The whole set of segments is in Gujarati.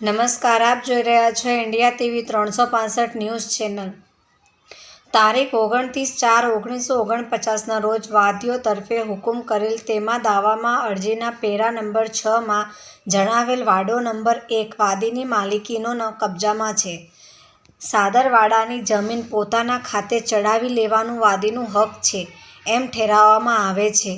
નમસ્કાર, આપ જોઈ રહ્યા છો ઇન્ડિયા ટીવી ત્રણસો પાસઠ ન્યૂઝ ચેનલ. તારીખ ઓગણત્રીસ ચાર ઓગણીસો ઓગણપચાસના રોજ વાદીઓ તરફે હુકુમ કરેલ તેમાં દાવામાં અરજીના પેરા નંબર છમાં જણાવેલ વાડો નંબર એક વાદીની માલિકીનો કબજામાં છે. સાદરવાડાની જમીન પોતાના ખાતે ચડાવી લેવાનું વાદીનું હક છે, એમ ઠેરાવવામાં આવે છે.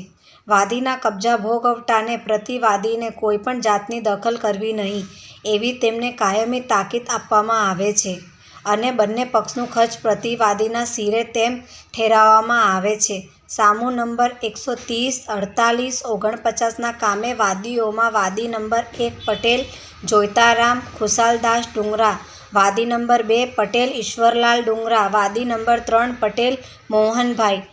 વાદીના કબજા ભોગવટાને પ્રતિવાદીને કોઈપણ જાતની દખલ કરવી નહીં, એવી તેમને કાયમી તાકીદ આપવામાં આવે છે અને બંને પક્ષનું ખર્ચ પ્રતિવાદીના સિરે તેમ ઠેરાવવામાં આવે છે. સામુ નંબર એકસો ત્રીસ, અડતાલીસ, ઓગણપચાસના કામે વાદીઓમાં વાદી નંબર એક પટેલ, જોઈતારામ, ખુશાલદાસ ડુંગરા, વાદી નંબર બે પટેલ, ઈશ્વરલાલ ડુંગરા, વાદી નંબર ત્રણ પટેલ, મોહનભાઈ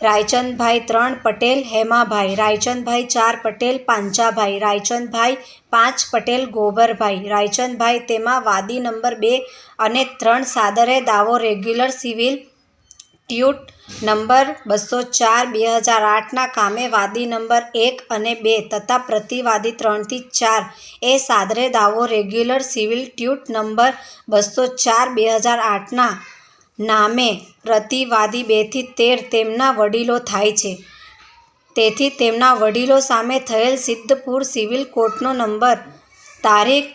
રાયચંદભાઈ ત્રણ પટેલ, હેમાભાઈ. રાયચંદભાઈ ચાર પટેલ, પાંચાભાઈ. રાયચંદભાઈ પાંચ પટેલ ગોબરભાઈ રાયચંદભાઈ તેમાં વાદી નંબર બે અને ત્રણ સાદરે દાવો રેગ્યુલર સિવિલ ટ્યુટ નંબર બસો ચાર બે હજાર આઠના કામે વાદી નંબર એક અને બે તથા પ્રતિવાદી ત્રણથી ચાર એ સાદરે દાવો રેગ્યુલર સિવિલ ટ્યુટ નંબર બસો ચાર બે હજાર આઠના નામે પ્રતિવાદી બેથી તેર તેમના વડીલો થાય છે. તેથી તેમના વડીલો સામે થયેલ સિદ્ધપુર સિવિલ કોર્ટનો નંબર તારીખ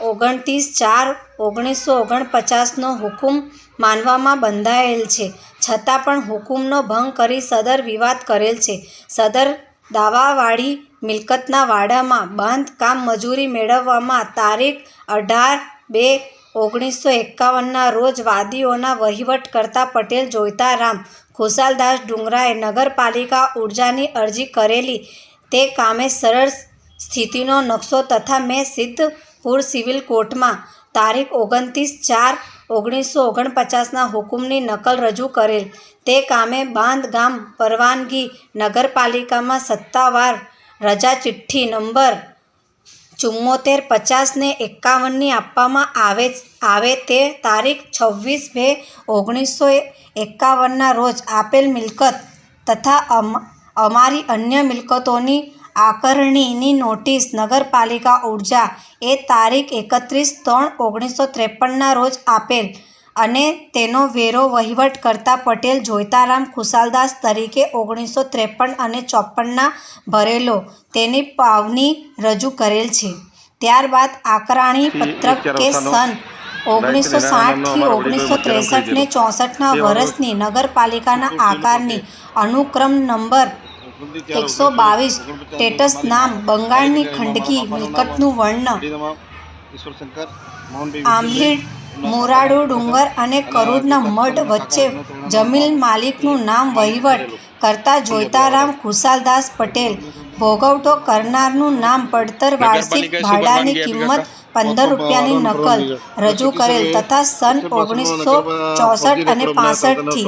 ઓગણત્રીસ ચાર ઓગણીસો ઓગણપચાસનો હુકુમ માનવામાં બંધાયેલ છે. છતાં પણ હુકુમનો ભંગ કરી સદર વિવાદ કરેલ છે. સદર દાવાવાળી મિલકતના વાડામાં બાંધકામ મજૂરી મેળવવામાં તારીખ અઢાર બે ઓગણીસો એકાવનના રોજ વાદીઓના વહીવટ કરતા પટેલ જોઈતારામ ખુશાલદાસ ડુંગરાએ નગરપાલિકા ઉર્જાની અરજી કરેલી. તે કામે સરળ સ્થિતિનો નકશો તથા મેં સિદ્ધપુર સિવિલ કોર્ટમાં તારીખ ઓગણત્રીસ ચાર ઓગણીસો ઓગણપચાસના હુકુમની નકલ રજૂ કરેલ. તે કામે બાંધગામ પરવાનગી નગરપાલિકામાં સત્તાવાર રજા ચિઠ્ઠી નંબર ચુમ્મોતેર પચાસને એકાવનની આપવામાં આવે આવે તે તારીખ છવ્વીસ બે ઓગણીસો એકાવનના રોજ આપેલ મિલકત તથા અમારી અન્ય મિલકતોની આકરણીની નોટિસ નગરપાલિકા ઊર્જા એ તારીખ એકત્રીસ ત્રણ ઓગણીસો ત્રેપનના રોજ આપેલ અને તેનો વેરો વહીવટ કરતા પટેલ જોઈતારામ ખુશાલદાસ તરીકે ઓગણીસો ત્રેપન અને ચોપનના ભરેલો તેની પાવની રજૂ કરેલ છે. ત્યારબાદ આકરાણી પત્રક કે સન ઓગણીસો સાઠથી ઓગણીસો ત્રેસઠને ચોસઠના વર્ષની નગરપાલિકાના આકારની અનુક્રમ નંબર એકસો બાવીસ સ્ટેટસ નામ બંગાળની ખંડકી મિલકતનું વર્ણન. આંબલી મોરાડો ડુંગર અને કરૂડના મઢ વચ્ચે જમીન માલિકનું નામ વહીવટ કરતા જોઈતારામ ખુશાલદાસ પટેલ. ભોગવટો કરનારનું નામ પડતર વાર્ષિક ભાડાની કિંમત પંદર રૂપિયાની નકલ રજૂ કરેલ તથા સન ઓગણીસો ચોસઠ અને પાસઠથી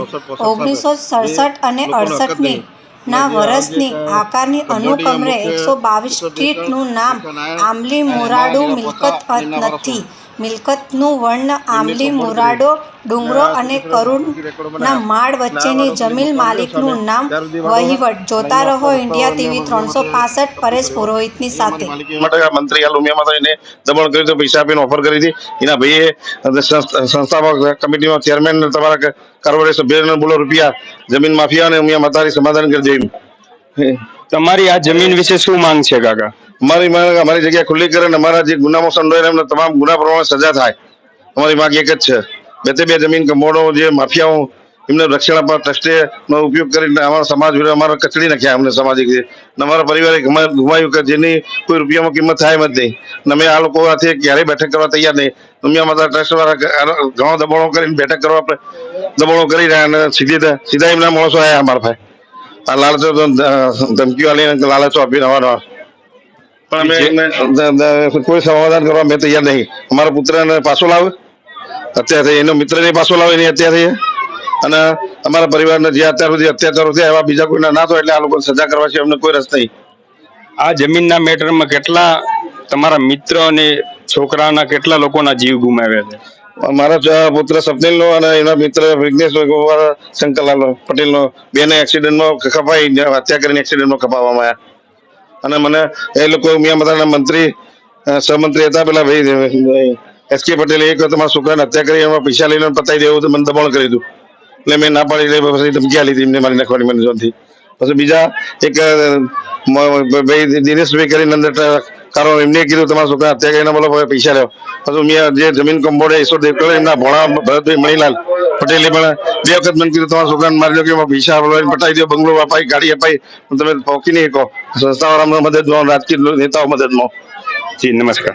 ઓગણીસો સડસઠ અને અડસઠની ના વર્ષની આકારની અનુક્રમે એકસો બાવીસ સ્ટ્રીટનું નામ આંબલી મોરાડુ મિલકત નથી. મિલકતનું વર્ણ આંબલી મુરાડો ડુંગરો અને કરુણના માળ વચ્ચેની જમીન માલિકનું નામ? વહીવટ. જોતા રહો ઇન્ડિયા ટીવી ત્રણસો પાસઠ પરેશ પુરોહિતની સાથે. મંત્રી આ લુમિયામાં તો એને દબાણ કર્યું હતું પૈસા આપીને ઓફર કરી હતી. એના ભાઈએ સંસ્થામાં કમિટીમાં ચેરમેન તમારા કારોબારી સભ્યને બોલો રૂપિયા જમીન માફિયા અને ઉમિયા મતારી સમાધાન કરી દેવું તમારી આ જમીન વિશે શું માંગ છે, કાકા? અમારી માંગ અમારી જગ્યા ખુલ્લી કરે અને અમારા જે ગુનામાં સંડોવાયેલા એમને તમામ ગુના પ્રમાણે સજા થાય. અમારી માંગ એક જ છે. બે તે બે જમીન કમોડો, જે માફિયાઓ, એમને રક્ષણ આપવા ટ્રસ્ટેનો ઉપયોગ કરીને અમારા સમાજ વિરુદ્ધ અમારા કચડી નાખ્યા અમને સામાજિક રીતે. અમારા પરિવારે ગુમા- ગુમાવ્યું કે જેની કોઈ રૂપિયામાં કિંમત થાય જ નહીં. અમે આ લોકો સાથે ક્યારેય બેઠક કરવા તૈયાર નહીં. અમે માતા ટ્રસ્ટ વાળા ઘણો દબાણો કરીને બેઠક કરવા દબાણો કરી રહ્યા અને સીધી સીધા એમના માણસો આવ્યા અમારા પાસે. આ લાલચો તો, ધમકીઓ આલીને લાલચો આપીને અવારનવાર પણ અમે કોઈ સમાધાન કરવા મેં તૈયાર નહીં. અમારા પુત્રને પાછો લાવે. અત્યારે એનો મિત્રને પાછો લાવે એની હત્યા થઈ. અને અમારા પરિવારને જે અત્યાર સુધી અત્યાચારો થયા એવા બીજા કોઈના ના તો એટલે આ લોકો સજા કરવા છે અમને કોઈ રસ નહીં. આ જમીનના મેટરમાં કેટલા તમારા મિત્ર અને છોકરાના કેટલા લોકોના જીવ ગુમાવ્યા છે? મારા પુત્ર સપનિલનો અને એના મિત્ર વિઘ્નેશ શંકરલાલ પટેલનો, બેને એક્સિડન્ટમાં કપાઈ હત્યા કરીને એક્સિડન્ટમાં કપાવવામાં આવ્યા. અને મને એ લોકો મિયા મતાના મંત્રી સહમંત્રી હતા, પેલા ભાઈ એસ કે પટેલે એક વખત મારા છોકરાને હત્યા કરી, એમાં પૈસા લઈને પતાવી દેવું મને દબાણ કર્યું હતું. એટલે મેં ના પાડી, એટલે પછી ધમકી લીધી એમને મારી નાખવાની મને જોનથી. પછી બીજા એક ભાઈ, દિનેશભાઈ કરીને અંદર કારણ એમને કીધું, તમારા છોકરા હત્યા કરીને બોલો, હવે પૈસા લેવો પછી મેં જે જમીન કંબોડે ઈશ્વર દેવકર એમના ભોણા ભરતભાઈ મણીલાલ પટેલે પણ બે વખત મને કીધું, તમારા છોકરાને મારી લો કે પૈસા પટાવી દો, બંગલો અપાઈ, ગાડી અપાઈ તમે પહોંચી નહીં કહો સંસ્થાવાળા મદદમાં, રાજકીય નેતાઓ મદદમાં. જી, નમસ્કાર.